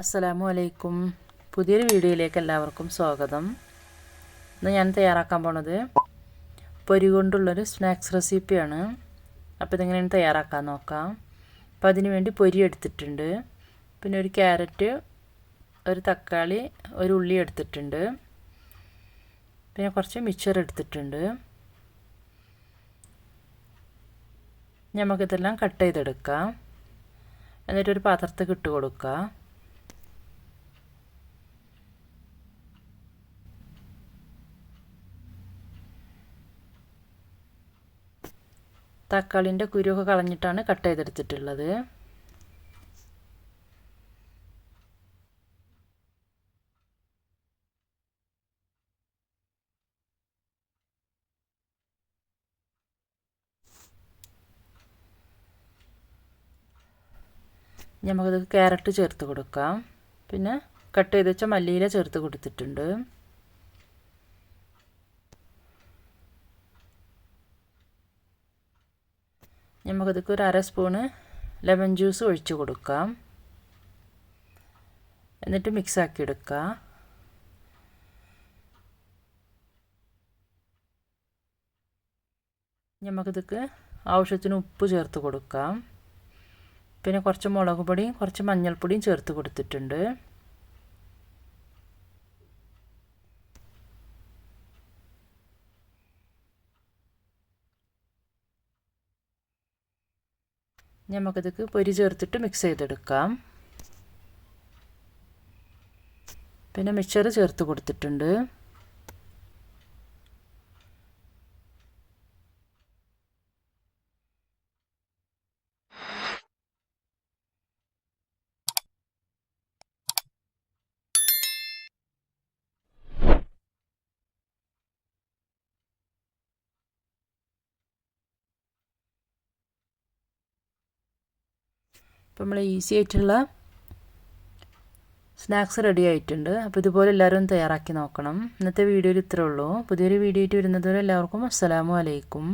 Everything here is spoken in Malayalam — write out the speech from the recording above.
അസ്സലാമു അലൈക്കും. പുതിയൊരു വീഡിയോയിലേക്ക് എല്ലാവർക്കും സ്വാഗതം. ഇന്ന് ഞാൻ തയ്യാറാക്കാൻ പോണത് പൊരി കൊണ്ടുള്ളൊരു സ്നാക്സ് റെസിപ്പിയാണ്. അപ്പോൾ ഇതെങ്ങനെയാണ് തയ്യാറാക്കാൻ നോക്കാം. അപ്പോൾ അതിന് വേണ്ടി പൊരി എടുത്തിട്ടുണ്ട്. പിന്നെ ഒരു ക്യാരറ്റ് ഒരു തക്കാളി ഒരു ഉള്ളി എടുത്തിട്ടുണ്ട്. പിന്നെ കുറച്ച് മിക്സർ എടുത്തിട്ടുണ്ട്. നമുക്കിതെല്ലാം കട്ട് ചെയ്തെടുക്കാം. എന്നിട്ടൊരു പാത്രത്തിൽ ഇട്ട് കൊടുക്കുക തക്കാളിന്റെ കുരുവൊക്കെ കളഞ്ഞിട്ടാണ് കട്ട് ചെയ്തെടുത്തിട്ടുള്ളത്. നമുക്കത് ക്യാരറ്റ് ചേർത്ത് കൊടുക്കാം. പിന്നെ കട്ട് ചെയ്ത് വെച്ച മല്ലിയില ചേർത്ത് കൊടുത്തിട്ടുണ്ട്. നമുക്കതൊക്കെ ഒരു അര സ്പൂണ് ലെമൺ ജ്യൂസ് ഒഴിച്ച് കൊടുക്കാം. എന്നിട്ട് മിക്സ് ആക്കി എടുക്കുക. നമുക്കിതൊക്കെ ആവശ്യത്തിന് ഉപ്പ് ചേർത്ത് കൊടുക്കാം. പിന്നെ കുറച്ച് മുളക് പൊടിയും കുറച്ച് മഞ്ഞൾപ്പൊടിയും ചേർത്ത് കൊടുത്തിട്ടുണ്ട്. നമുക്കിതൊക്കെ പൊരി ചേർത്തിട്ട് മിക്സ് ചെയ്തെടുക്കാം. പിന്നെ മിക്സർ ചേർത്ത് കൊടുത്തിട്ടുണ്ട്. അപ്പോൾ നമ്മൾ ഈസി ആയിട്ടുള്ള സ്നാക്സ് റെഡി ആയിട്ടുണ്ട്. അപ്പോൾ ഇതുപോലെ എല്ലാവരും തയ്യാറാക്കി നോക്കണം. ഇന്നത്തെ വീഡിയോയിൽ ഇത്രേ ഉള്ളൂ. പുതിയൊരു വീഡിയോ ആയിട്ട് വരുന്നതുവരെ എല്ലാവർക്കും അസ്സലാമു അലൈക്കും.